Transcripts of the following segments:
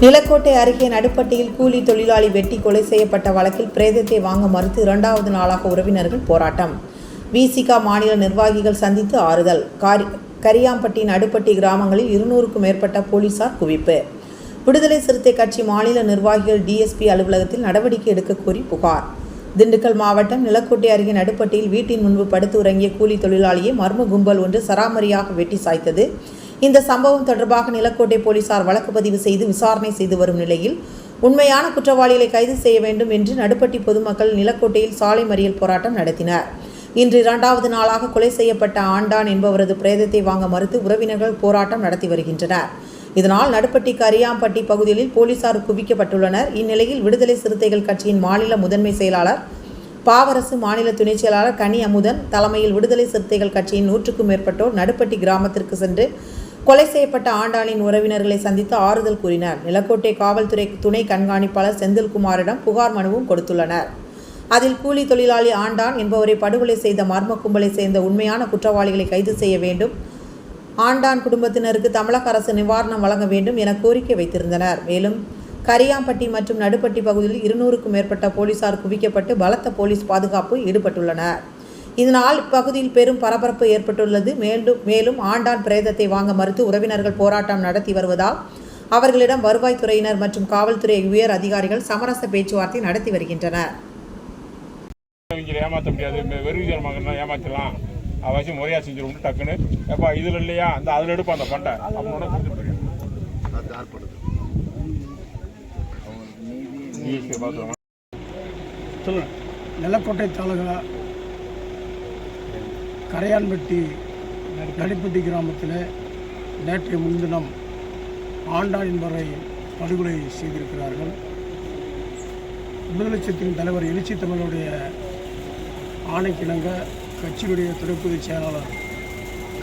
நிலக்கோட்டை அருகே நடுப்பட்டியில் கூலி தொழிலாளி வெட்டி கொலை செய்யப்பட்ட வழக்கில் பிரேதத்தை வாங்க மறுத்து இரண்டாவது நாளாக உறவினர்கள் போராட்டம். விசிகா மாநில நிர்வாகிகள் சந்தித்து ஆறுதல். காரி கரியாம்பட்டி நடுப்பட்டி கிராமங்களில் இருநூறுக்கும் மேற்பட்ட போலீசார் குவிப்பு. விடுதலை சிறுத்தை கட்சி மாநில நிர்வாகிகள் டிஎஸ்பி அலுவலகத்தில் நடவடிக்கை எடுக்க கோரி புகார். திண்டுக்கல் மாவட்டம் நிலக்கோட்டை அருகே நடுப்பட்டியில் வீட்டின் முன்பு படுத்து உறங்கிய கூலி தொழிலாளியை மர்ம கும்பல் ஒன்று சராமரியாக வெட்டி சாய்த்தது. இந்த சம்பவம் தொடர்பாக நிலக்கோட்டை போலீசார் வழக்கு பதிவு செய்து விசாரணை செய்து வரும் நிலையில் உண்மையான குற்றவாளிகளை கைது செய்ய வேண்டும் என்று நடுப்பட்டி பொதுமக்கள் நிலக்கோட்டையில் சாலை மறியல் போராட்டம் நடத்தினர். இன்று இரண்டாவது நாளாக கொலை செய்யப்பட்ட ஆண்டான் என்பவரது பிரேதத்தை வாங்க மறுத்து உறவினர்கள் போராட்டம் நடத்தி வருகின்றனர். இதனால் நடுப்பட்டி கரியாம்பட்டி பகுதிகளில் போலீசார் குவிக்கப்பட்டுள்ளனர். இந்நிலையில் விடுதலை சிறுத்தைகள் கட்சியின் மாநில முதன்மை செயலாளர் பாவரசு மாநில துணைச் செயலாளர் கனி அமுதன் தலைமையில் விடுதலை சிறுத்தைகள் கட்சியின் நூற்றுக்கும் மேற்பட்டோர் நடுப்பட்டி கிராமத்திற்கு சென்று கொலை செய்யப்பட்ட ஆண்டானின் உறவினர்களை சந்தித்து ஆறுதல் கூறினர். நிலக்கோட்டை காவல்துறை துணை கண்காணிப்பாளர் செந்தில்குமாரிடம் புகார் மனுவும் கொடுத்துள்ளனர். அதில் கூலி தொழிலாளி ஆண்டான் என்பவரை படுகொலை செய்த மர்ம கும்பலை சேர்ந்த உண்மையான குற்றவாளிகளை கைது செய்ய வேண்டும். ஆண்டான் குடும்பத்தினருக்கு தமிழக அரசு நிவாரணம் வழங்க வேண்டும் என கோரிக்கை வைத்திருந்தனர். மேலும் கரியாம்பட்டி மற்றும் நடுப்பட்டி பகுதியில் இருநூறுக்கும் மேற்பட்ட போலீசார் குவிக்கப்பட்டு பலத்த போலீஸ் பாதுகாப்பு ஈடுபட்டுள்ளனர். இதனால் இப்பகுதியில் பெரும் பரபரப்பு ஏற்பட்டுள்ளது. மேலும் மேலும் ஆண்டான் பிரேதத்தை வாங்க மறுத்து உறவினர்கள் போராட்டம் நடத்தி வருவதால் அவர்களிடம் வருவாய்த்துறையினர் மற்றும் காவல்துறை உயர் அதிகாரிகள் சமரச பேச்சுவார்த்தை நடத்தி வருகின்றனர். ஏமாற்ற முடியாது. வெறுவிஜய மகன் ஏமாற்றலாம் வச்சு முறையாக செஞ்சிடும் டக்குன்னு. எப்பா இதில் இல்லையா? அந்த அதில் எடுப்போம் அந்த பண்டை அவனோட கொடுத்து போயிடும் ஈஸியாக பார்த்துருவாங்க சொல்லுங்க. நிலக்கோட்டை தாலுகா கரையான்பட்டி நடிப்பட்டி கிராமத்தில் நேற்றைய முன்தினம் ஆண்டாளின் என்பவரை படுகொலை செய்திருக்கிறார்கள். விடுதலை சிறுத்தையின் தலைவர் எழுச்சி தமிழுடைய ஆணைக்கிணங்க கட்சியுடைய துணைப்பொதுச் செயலாளர்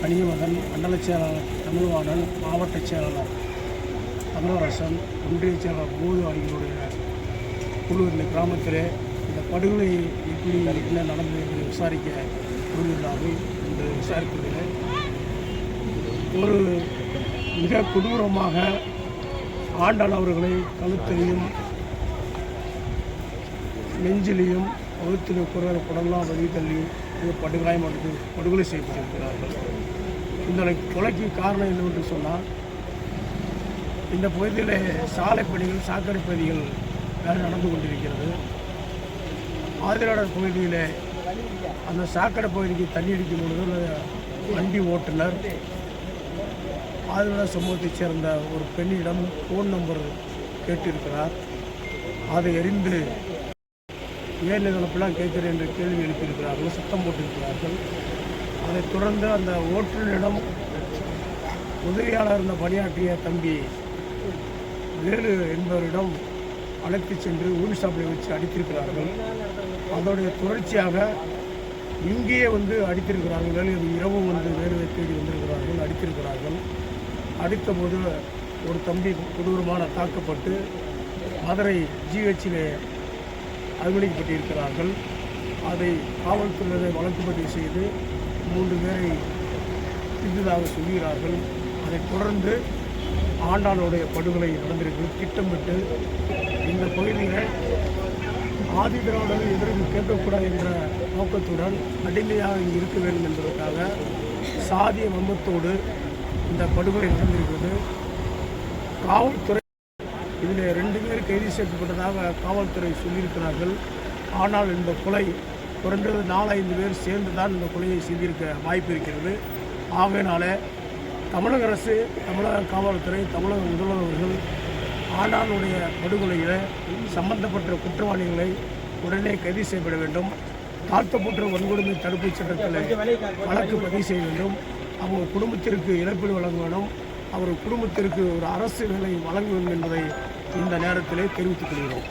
கனியமகன் மண்டல செயலாளர் தமிழ்வாணன் மாவட்ட செயலாளர் தமிழரசன் ஒன்றிய செயலாளர் போது ஆகியோருடைய குழு இந்த கிராமத்திலே இந்த படுகொலை எப்படி என்ன நடந்தது என்று விசாரிக்க கூறியுள்ளார்கள் என்று விசாரிப்பதில் ஒரு மிக கொடூரமாக ஆண்டாள் அவர்களை கழுத்திலையும் நெஞ்சிலையும் கழுத்திலும் குரல் குடலாம் வெளித்தள்ளியும் மிக படுகாயமடைந்து படுகொலை செய்யப்பட்டிருக்கிறார்கள். இந்த கொலைக்கு காரணம் என்னவென்று சொன்னால் இந்த பகுதியில் சாலை பணிகள் சாக்கடை பணிகள் நடந்து கொண்டிருக்கிறது. ஆதிராடர் பகுதியில் அந்த சாக்கடை பகுதிக்கு தண்ணி அடிக்கும் பொழுது வண்டி ஓட்டுநர் ஆதிராடர் சமூகத்தைச் சேர்ந்த ஒரு பெண்ணிடம் ஃபோன் நம்பர் கேட்டிருக்கிறார். அதை எறிந்து ஏன் இதெல்லாம் கேட்கிறேன் என்று கேள்வி எழுப்பியிருக்கிறார்கள் சத்தம் போட்டிருக்கிறார்கள். அதைத் தொடர்ந்து அந்த ஓட்டுநரிடம் உதவியாளர் இருந்த பணியாற்றிய தம்பி வேலு என்பவரிடம் அழைத்து சென்று ஊர் ஷாப்பில் வச்சு அடித்திருக்கிறார்கள். அதோடைய தொடர்ச்சியாக இங்கேயே வந்து அடித்திருக்கிறார்கள். வேலு இரவும் வந்து வேலுவை தேடி வந்திருக்கிறார்கள் அடித்திருக்கிறார்கள். அடித்தபோது ஒரு தம்பி கொடூரமான தாக்கப்பட்டு மதுரை ஜிஹெச்சிலே அனுமதிக்கப்பட்டிருக்கிறார்கள் அதை காவல்துறையினரை வழக்கு பதிவு செய்து மூன்று பேரை பிடித்ததாக சொல்கிறார்கள். அதைத் தொடர்ந்து ஆண்டாளுடைய படுகொலை நடந்திருக்கு திட்டமிட்டு இந்த பகுதியில் ஆதி திராவிடர்கள் எதிரும் கேட்கக்கூடாது என்ற நோக்கத்துடன் அடிமையாக இங்கு இருக்க வேண்டும் என்பதற்காக சாதிய வம்பத்தோடு இந்த படுகொலை நடந்திருக்கிறது. காவல்துறை இதில் ரெண்டு பேர் கைது செய்யப்பட்டதாக காவல்துறை சொல்லியிருக்கிறார்கள். ஆனால் இந்த கொலை குறைந்தது நாலஞ்சு பேர் சேர்ந்து தான் இந்த கொலையை செய்திருக்க வாய்ப்பு இருக்கிறது. ஆகையினால தமிழக அரசு தமிழக காவல்துறை தமிழக முதல்வர்கள் ஆண்டாளுடைய படுகொலையில் சம்பந்தப்பட்ட குற்றவாளிகளை உடனே கைது செய்யப்பட வேண்டும். தாழ்த்தப்பட்ட வன்கொடுமை தடுப்பு சட்டத்தில் வழக்கு பதிவு செய்ய வேண்டும். அவங்க குடும்பத்திற்கு இழப்பீடு வழங்க வேண்டும். அவர் குடும்பத்திற்கு ஒரு அரசு வேலை வழங்க வேண்டும் என்பதை இந்த நேரத்திலே தெரிவித்துக் கொள்கிறோம்.